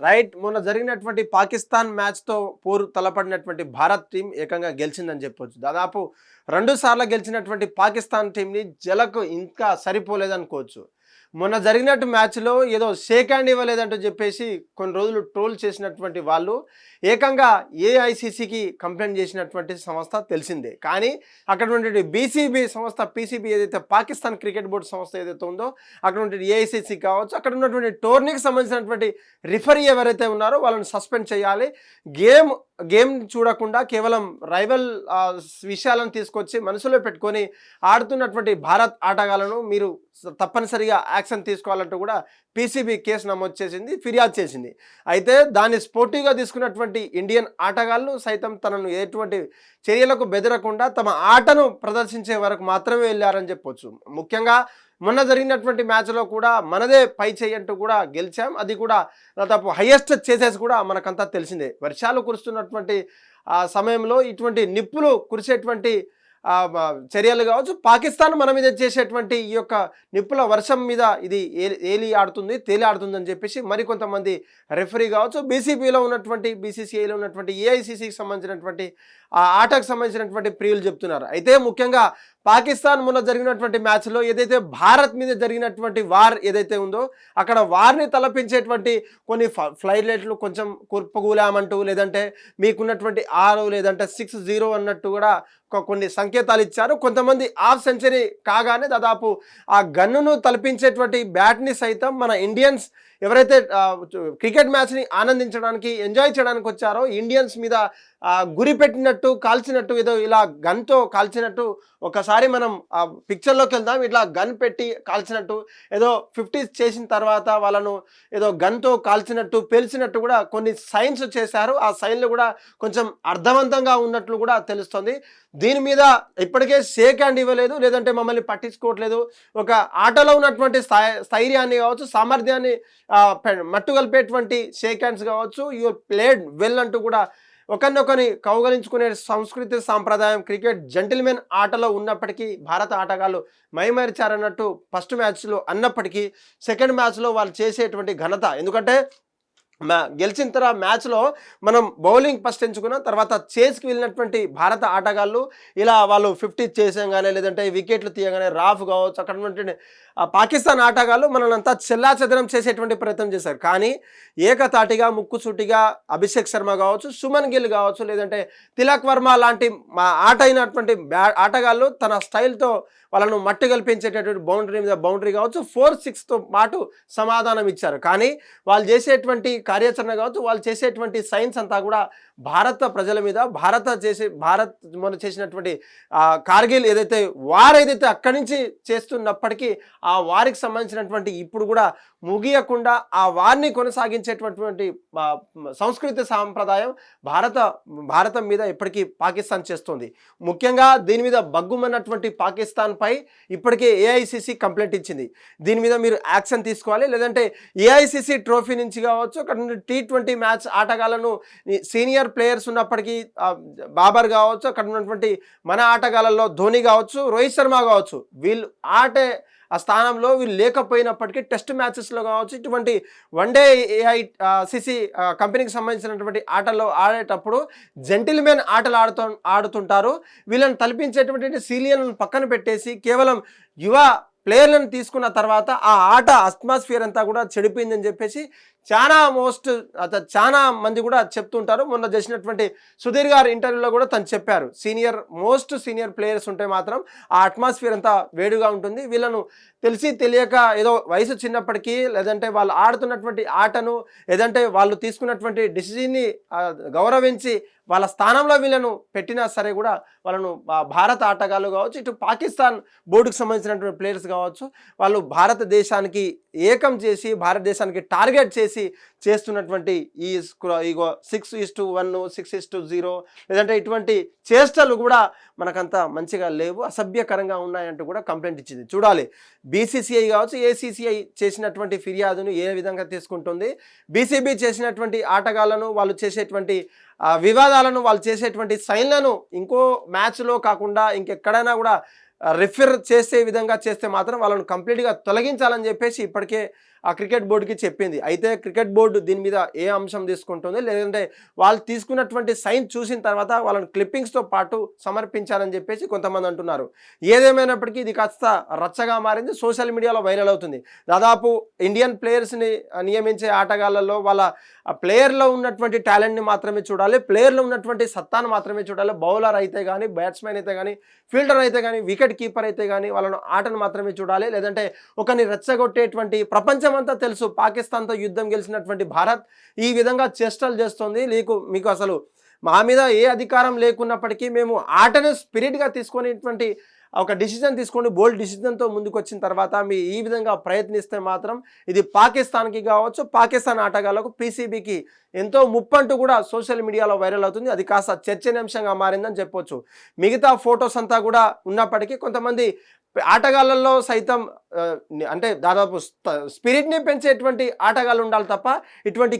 Right మొన్న జరిగినటువంటి పాకిస్తాన్ మ్యాచ్తో పోరు తలపడినటువంటి భారత్ టీం ఏకంగా గెలిచిందని చెప్పొచ్చు. దాదాపు రెండు సార్లు గెలిచినటువంటి పాకిస్తాన్ టీంని జలకు ఇంకా సరిపోలేదనుకోవచ్చు. మొన్న జరిగినట్టు మ్యాచ్లో ఏదో షేక్ హ్యాండ్ ఇవ్వలేదంటూ చెప్పేసి కొన్ని రోజులు ట్రోల్ చేసినటువంటి వాళ్ళు ఏకంగా ఏఐసిసికి కంప్లైంట్ చేసినటువంటి సంస్థ తెలిసిందే. కానీ అక్కడ ఉన్నటువంటి బీసీబీ సంస్థ పీసీబీ ఏదైతే పాకిస్తాన్ క్రికెట్ బోర్డు సంస్థ ఏదైతే ఉందో అక్కడ ఉన్నటువంటి ఏఐసిసి కావచ్చు అక్కడ ఉన్నటువంటి టోర్నీకి సంబంధించినటువంటి రిఫరీ ఎవరైతే ఉన్నారో వాళ్ళని సస్పెండ్ చేయాలి. గేమ్ గేమ్ చూడకుండా కేవలం రైవల్ విషయాలను తీసుకొచ్చి మనసులో పెట్టుకొని ఆడుతున్నటువంటి భారత్ ఆటగాళ్ళను మీరు తప్పనిసరిగా యాక్షన్ తీసుకోవాలంటూ కూడా పీసీబీ కేసు నమోదు చేసింది ఫిర్యాదు చేసింది. అయితే దాన్ని స్పోర్టివ్గా తీసుకున్నటువంటి ఇండియన్ ఆటగాళ్ళు సైతం తనను ఎటువంటి చర్యలకు బెదరకుండా తమ ఆటను ప్రదర్శించే వరకు మాత్రమే వెళ్ళారని చెప్పొచ్చు. ముఖ్యంగా మొన్న జరిగినటువంటి మ్యాచ్లో కూడా మనదే పై చేయంటూ కూడా గెలిచాం. అది కూడా దాదాపు హయ్యెస్ట్ చేసేసి కూడా మనకంతా తెలిసిందే. వర్షాలు కురుస్తున్నటువంటి ఆ సమయంలో ఇటువంటి నిప్పులు కురిసేటువంటి చర్యలు కావచ్చు పాకిస్తాన్ మన మీద చేసేటువంటి ఈ యొక్క నిప్పుల వర్షం మీద ఇది ఏ- ఏలి ఆడుతుంది తేలి ఆడుతుంది అని చెప్పేసి మరికొంతమంది రెఫరీ కావచ్చు బీసీపీలో ఉన్నటువంటి బీసీసీఐలో ఉన్నటువంటి ఏఐసీసీకి సంబంధించినటువంటి ఆ ఆటకు సంబంధించినటువంటి ప్రియులు చెప్తున్నారు. అయితే ముఖ్యంగా పాకిస్తాన్ మొన్న జరిగినటువంటి మ్యాచ్లో ఏదైతే భారత్ మీద జరిగినటువంటి వార్ ఏదైతే ఉందో అక్కడ వార్ని తలపించేటువంటి కొన్ని ఫ- కొంచెం కుర్పగూలామంటూ లేదంటే మీకున్నటువంటి ఆరు లేదంటే సిక్స్ జీరో అన్నట్టు కూడా కొన్ని సంకేతాలు ఇచ్చారు. కొంతమంది హాఫ్ సెంచరీ కాగానే దాదాపు ఆ గన్నును తలపించేటువంటి బ్యాట్ని సైతం మన ఇండియన్స్ ఎవరైతే క్రికెట్ మ్యాచ్ని ఆనందించడానికి ఎంజాయ్ చేయడానికి వచ్చారో ఇండియన్స్ మీద గురిపెట్టినట్టు గురి పెట్టినట్టు కాల్చినట్టు ఏదో ఇలా గన్తో కాల్చినట్టు ఒకసారి మనం ఆ పిక్చర్లోకి వెళ్దాం ఇట్లా గన్ పెట్టి కాల్చినట్టు ఏదో ఫిఫ్టీస్ చేసిన తర్వాత వాళ్ళను ఏదో గన్తో కాల్చినట్టు పేల్చినట్టు కూడా కొన్ని సైన్స్ చేశారు. ఆ సైన్లు కూడా కొంచెం అర్థవంతంగా ఉన్నట్లు కూడా తెలుస్తుంది. దీని మీద ఇప్పటికే షేక్ హ్యాండ్ ఇవ్వలేదు లేదంటే మమ్మల్ని పట్టించుకోవట్లేదు. ఒక ఆటలో ఉన్నటువంటి స్థాయి స్థైర్యాన్ని కావచ్చు సామర్థ్యాన్ని మట్టు కలిపేటువంటి షేక్ హ్యాండ్స్ కావచ్చు యూ ప్లేడ్ వెల్ అంటూ కూడా ఒకరినొకరిని కౌగలించుకునే సంస్కృతి సాంప్రదాయం క్రికెట్ జెంటిల్మెన్ ఆటలో ఉన్నప్పటికీ భారత ఆటగాళ్ళు మైమరిచారన్నట్టు ఫస్ట్ మ్యాచ్లో అన్నప్పటికీ సెకండ్ మ్యాచ్లో వాళ్ళు చేసేటువంటి ఘనత. ఎందుకంటే మా గెలిచిన తర్వాత మ్యాచ్లో మనం బౌలింగ్ ఫస్ట్ ఎంచుకున్నాం తర్వాత చేజ్కి వెళ్ళినటువంటి భారత ఆటగాళ్ళు ఇలా వాళ్ళు ఫిఫ్టీ చేసేయగానే లేదంటే వికెట్లు తీయగానే రాఫ్ కావచ్చు అక్కడ ఉన్నటువంటి పాకిస్తాన్ ఆటగాళ్ళు మనల్ని అంతా చెల్లాచెదరం చేసేటువంటి ప్రయత్నం చేశారు. కానీ ఏకతాటిగా ముక్కుసూటిగా అభిషేక్ శర్మ కావచ్చు సుమన్ గిల్ కావచ్చు లేదంటే తిలక్ వర్మ లాంటి మా ఆట అయినటువంటి ఆటగాళ్ళు తన స్టైల్తో వాళ్ళను మట్టి కల్పించేటటువంటి బౌండరీ మీద బౌండరీ కావచ్చు ఫోర్ సిక్స్తో పాటు సమాధానం ఇచ్చారు. కానీ వాళ్ళు చేసేటువంటి కార్యాచరణ కావచ్చు వాళ్ళు చేసేటువంటి సైన్స్ అంతా కూడా భారత ప్రజల మీద భారత చేసే భారత్ మనం చేసినటువంటి కార్గిల్ ఏదైతే వార్ ఏదైతే అక్కడి నుంచి చేస్తున్నప్పటికీ ఆ వారికి సంబంధించినటువంటి ఇప్పుడు కూడా ముగియకుండా ఆ వారిని కొనసాగించేటటువంటి సంస్కృతి సాంప్రదాయం భారత భారతం మీద ఇప్పటికీ పాకిస్తాన్ చేస్తుంది. ముఖ్యంగా దీని మీద బగ్గుమన్నటువంటి పాకిస్తాన్పై ఇప్పటికే ఏఐసిసి కంప్లైంట్ ఇచ్చింది. దీని మీద మీరు యాక్షన్ తీసుకోవాలి లేదంటే ఏఐసిసి ట్రోఫీ నుంచి కావచ్చు అక్కడ టీ ట్వంటీ మ్యాచ్ ఆటగాళ్ళను సీనియర్ ప్లేయర్స్ ఉన్నప్పటికీ బాబర్ కావచ్చు అక్కడ ఉన్నటువంటి మన ఆటగాళ్ళలో ధోని కావచ్చు రోహిత్ శర్మ కావచ్చు వీళ్ళు ఆటే ఆ స్థానంలో వీళ్ళు లేకపోయినప్పటికీ టెస్ట్ మ్యాచెస్లో కావచ్చు ఇటువంటి వన్డే ఏఐ సిసి కంపెనీకి సంబంధించినటువంటి ఆటల్లో ఆడేటప్పుడు జెంటిల్మెన్ ఆటలు ఆడుతూ ఆడుతుంటారు. వీళ్ళని తలపించేటువంటి సీలియన్లను పక్కన పెట్టేసి కేవలం యువ ప్లేయర్లను తీసుకున్న తర్వాత ఆ ఆట అట్మాస్ఫియర్ అంతా కూడా చెడిపోయిందని చెప్పేసి చాలా మోస్ట్ అత చాలా మంది కూడా చెప్తుంటారు. మొన్న చేసినటువంటి సుధీర్ గారి ఇంటర్వ్యూలో కూడా తను చెప్పారు. సీనియర్ మోస్ట్ సీనియర్ ప్లేయర్స్ ఉంటే మాత్రం ఆ అట్మాస్ఫియర్ అంతా వేడిగా ఉంటుంది. వీళ్ళను తెలిసి తెలియక ఏదో వయసు చిన్నప్పటికీ లేదంటే వాళ్ళు ఆడుతున్నటువంటి ఆటను లేదంటే వాళ్ళు తీసుకున్నటువంటి డిసిజన్ని గౌరవించి వాళ్ళ స్థానంలో వీళ్ళను పెట్టినా సరే కూడా వాళ్ళను భారత ఆటగాళ్ళు కావచ్చు ఇటు పాకిస్తాన్ బోర్డుకు సంబంధించినటువంటి ప్లేయర్స్ కావచ్చు వాళ్ళు భారతదేశానికి ఏకం చేసి భారతదేశానికి టార్గెట్ చేసి చేస్తున్నటువంటి ఈ స్క్ర- six is to one six is to zero లేదంటే ఇటువంటి చేష్టలు కూడా మనకంత మంచిగా లేవు అసభ్యకరంగా ఉన్నాయంటూ కూడా కంప్లైంట్ ఇచ్చింది. చూడాలి. బీసీసీఐ కావచ్చు ఏసీసీఐ చేసినటువంటి ఫిర్యాదును ఏ విధంగా తీసుకుంటుంది బీసీబీ చేసినటువంటి ఆటగాళ్ళను వాళ్ళు చేసేటువంటి వివాదాలను వాళ్ళు చేసేటువంటి సైన్లను ఇంకో మ్యాచ్లో కాకుండా ఇంకెక్కడైనా కూడా రిఫర్ చేసే విధంగా చేస్తే మాత్రం వాళ్ళను కంప్లీట్గా తొలగించాలని చెప్పేసి ఇప్పటికే ఆ క్రికెట్ బోర్డుకి చెప్పింది. అయితే క్రికెట్ బోర్డు దీని మీద ఏ అంశం తీసుకుంటుంది? లేదంటే వాళ్ళు తీసుకున్నటువంటి సైన్ చూసిన తర్వాత వాళ్ళని క్లిప్పింగ్స్తో పాటు సమర్పించాలని చెప్పేసి కొంతమంది అంటున్నారు. ఏదేమైనప్పటికీ ఇది కాస్త రచ్చగా మారింది. సోషల్ మీడియాలో వైరల్ అవుతుంది. దాదాపు ఇండియన్ ప్లేయర్స్ని నియమించే ఆటగాళ్ళలో వాళ్ళ ప్లేయర్లో ఉన్నటువంటి టాలెంట్ని మాత్రమే చూడాలి. ప్లేయర్లో ఉన్నటువంటి సత్తాను మాత్రమే చూడాలి. బౌలర్ అయితే కానీ బ్యాట్స్మెన్ అయితే కానీ ఫీల్డర్ అయితే కానీ వికెట్ కీపర్ అయితే కానీ వాళ్ళను ఆటను మాత్రమే చూడాలి. లేదంటే ఒకరిని రెచ్చగొట్టేటువంటి ప్రపంచమంతా తెలుసు పాకిస్తాన్తో యుద్ధం గెలిచినటువంటి భారత్ ఈ విధంగా చేష్టలు చేస్తుంది. లేకు మీకు అసలు మా మీద ఏ అధికారం లేకున్నప్పటికీ మేము ఆటను స్పిరిట్గా తీసుకునేటువంటి ఒక డిసిజన్ తీసుకోండి బోల్డ్ డిసిజన్తో ముందుకు వచ్చిన తర్వాత మీ ఈ విధంగా ప్రయత్నిస్తే మాత్రం ఇది పాకిస్తాన్కి కావచ్చు పాకిస్తాన్ ఆటగాళ్ళకు పీసీబీకి ఎంతో ముప్పంటూ కూడా సోషల్ మీడియాలో వైరల్ అవుతుంది. అది కాస్త చర్చనీయాంశంగా మారిందని చెప్పొచ్చు. మిగతా ఫొటోస్ అంతా కూడా ఉన్నప్పటికీ కొంతమంది ఆటగాళ్ళల్లో సైతం అంటే దాదాపు స్పిరిట్ని పెంచేటువంటి ఆటగాళ్ళు ఉండాలి తప్ప ఇటువంటి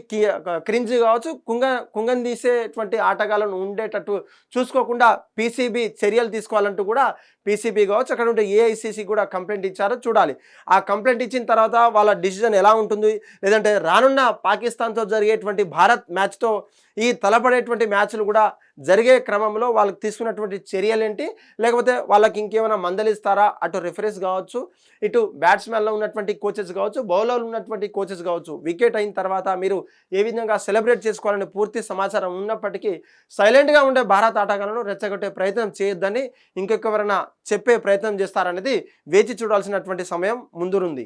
క్రింజ్ కావచ్చు కుంగ కుంగని తీసేటువంటి ఆటగాళ్ళను ఉండేటట్టు చూసుకోకుండా పీసీబీ చర్యలు తీసుకోవాలంటూ కూడా పీసీబీ కావచ్చు అక్కడ ఉంటే ఏఐసీసీ కూడా కంప్లైంట్ ఇచ్చారో. చూడాలి. ఆ కంప్లైంట్ ఇచ్చిన తర్వాత వాళ్ళ డిసిజన్ ఎలా ఉంటుంది? లేదంటే రానున్న పాకిస్తాన్తో జరిగేటువంటి భారత్ మ్యాచ్తో ఈ తలపడేటువంటి మ్యాచ్లు కూడా జరిగే క్రమంలో వాళ్ళకి తీసుకున్నటువంటి చర్యలు ఏంటి లేకపోతే వాళ్ళకి ఇంకేమైనా మందలిస్తారా? అటు రిఫరెన్స్ కావచ్చు ఇటు బ్యాట్స్మెన్లో ఉన్నటువంటి కోచెస్ కావచ్చు బౌలర్లు ఉన్నటువంటి కోచెస్ కావచ్చు వికెట్ అయిన తర్వాత మీరు ఏ విధంగా సెలబ్రేట్ చేసుకోవాలని పూర్తి సమాచారం ఉన్నప్పటికీ సైలెంట్గా ఉండే భారత ఆటగాళ్ళను రెచ్చగొట్టే ప్రయత్నం చేయొద్దని ఇంకొకవరైనా చెప్పే ప్రయత్నం చేస్తారనేది వేచి చూడాల్సినటువంటి సమయం ముందురుంది.